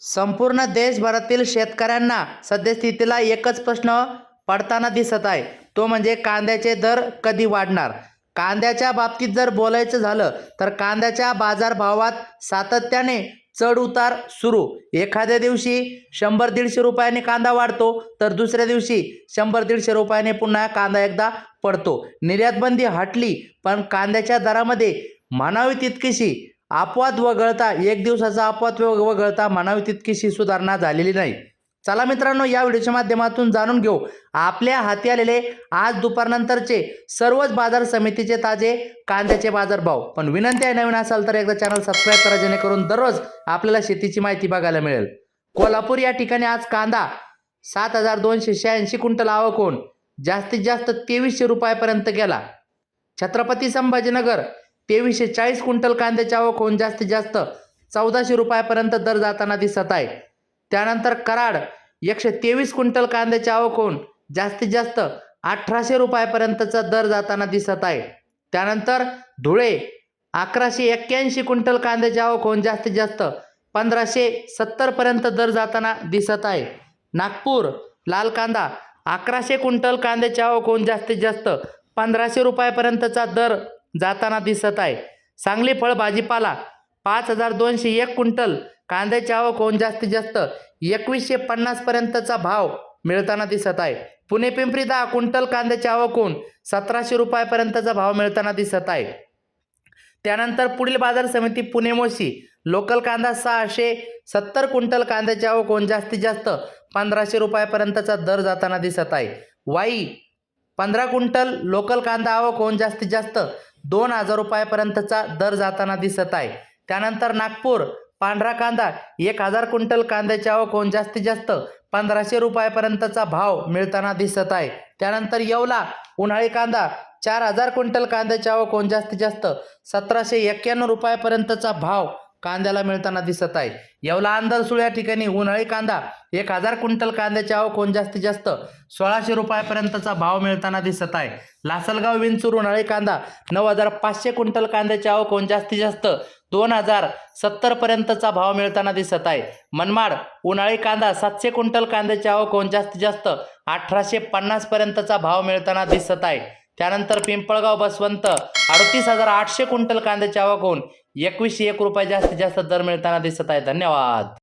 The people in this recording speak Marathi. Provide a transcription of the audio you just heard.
संपूर्ण देशभरातील शेतकऱ्यांना सद्यस्थितीला एकच प्रश्न पडताना दिसत आहे. तो म्हणजे कांद्याचे दर कधी वाढणार? कांद्याच्या बाबतीत जर बोलायचं झालं तर कांद्याच्या बाजारभावात सातत्याने चढ उतार सुरू. एखाद्या दिवशी शंभर दीडशे रुपयाने कांदा वाढतो तर दुसऱ्या दिवशी शंभर दीडशे रुपयाने पुन्हा कांदा एकदा पडतो. निर्यातबंदी हटली पण कांद्याच्या दरामध्ये म्हणावी तितकीशी अपवाद वगळता एक दिवसाचा अपवाद वगळता म्हणावी तितकीशी सुधारणा झालेली नाही. चला मित्रांनो या व्हिडिओच्या माध्यमातून जाणून घेऊ. आपल्या हाती आलेले आज दुपारनंतरचे सर्वच बाजार समितीचे ताजे कांद्याचे बाजारभाव. पण विनंती आहे नवीन असाल तर एकदा चॅनल सबस्क्राईब करा जेणेकरून दररोज आपल्याला शेतीची माहिती बघायला मिळेल. कोल्हापूर या ठिकाणी आज कांदा सात हजार दोनशे शहाऐंशी क्विंटल आवक होऊन जास्तीत जास्त तेवीसशे रुपयापर्यंत गेला. छत्रपती संभाजीनगर तेवीसशे चाळीस क्विंटल कांद्याची आवक होऊन जास्तीत जास्त चौदाशे रुपयापर्यंत दर जाताना दिसत आहे. त्यानंतर कराड एकशे तेवीस क्विंटल कांद्याची आवक होऊन जास्तीत जास्त अठराशे रुपयापर्यंतचा दर जाताना दिसत आहे. त्यानंतर धुळे अकराशे एक्क्याऐंशी क्विंटल कांद्याची आवक होऊन जास्तीत जास्त पंधराशे सत्तरपर्यंत दर जाताना दिसत आहे. नागपूर लाल कांदा अकराशे क्विंटल कांद्याची आवक होऊन जास्तीत जास्त पंधराशे रुपयापर्यंतचा दर जाताना दिसत आहे. सांगली फळ भाजीपाला पाच हजार दोनशे एक क्विंटल. कांद्याची आवक होऊन जास्तीत जास्त एकवीसशे पन्नासपर्यंतचा भाव मिळताना दिसत आहे. पुणे पिंपरी दहा क्विंटल कांद्याची आवक होऊन सतराशे रुपयापर्यंतचा भाव मिळताना दिसत आहे. त्यानंतर पुढील बाजार समिती पुणे मोशी. लोकल कांदा सहाशे सत्तर क्विंटल कांद्याची आवक होऊन जास्तीत जास्त पंधराशे रुपयापर्यंतचा दर जाताना दिसत आहे. वाई पंधरा क्विंटल लोकल कांदा आवक होऊन जास्तीत जास्त दोन हजार रुपयापर्यंतचा दर जाताना दिसत आहे. त्यानंतर नागपूर पांढरा कांदा एक हजार क्विंटल कांद्याची आवक होऊन जास्तीत जास्त पंधराशे रुपयापर्यंतचा भाव मिळताना दिसत आहे. त्यानंतर येवला उन्हाळी कांदा चार हजार क्विंटल कांद्याची आवक होऊन जास्तीत जास्त सतराशे एक्क्याण्णव रुपयापर्यंतचा भाव कांद्याला मिळताना दिसत आहे. येवला आंदरसूळ या ठिकाणी उन्हाळी कांदा. एक हजार क्विंटल कांद्याची आवक जास्तीत जास्त सोळाशे रुपयापर्यंतचा भाव मिळताना दिसत आहे. लासलगाव विंचूर उन्हाळी कांदा नऊ हजार पाचशे क्विंटल कांद्याची आवक जास्तीत जास्त दोन हजार सत्तरपर्यंतचा भाव मिळताना दिसत आहे. मनमाड उन्हाळी कांदा सातशे क्विंटल कांद्याची आवक जास्तीत जास्त अठराशे पन्नासपर्यंतचा भाव मिळताना दिसत आहे. त्यानंतर पिंपळगाव बसवंत अडतीस हजार आठशे क्विंटल कांद्याची आवक होऊन एकवीसशे एक रुपये जास्तीत जास्त दर मिळताना दिसत आहे. धन्यवाद.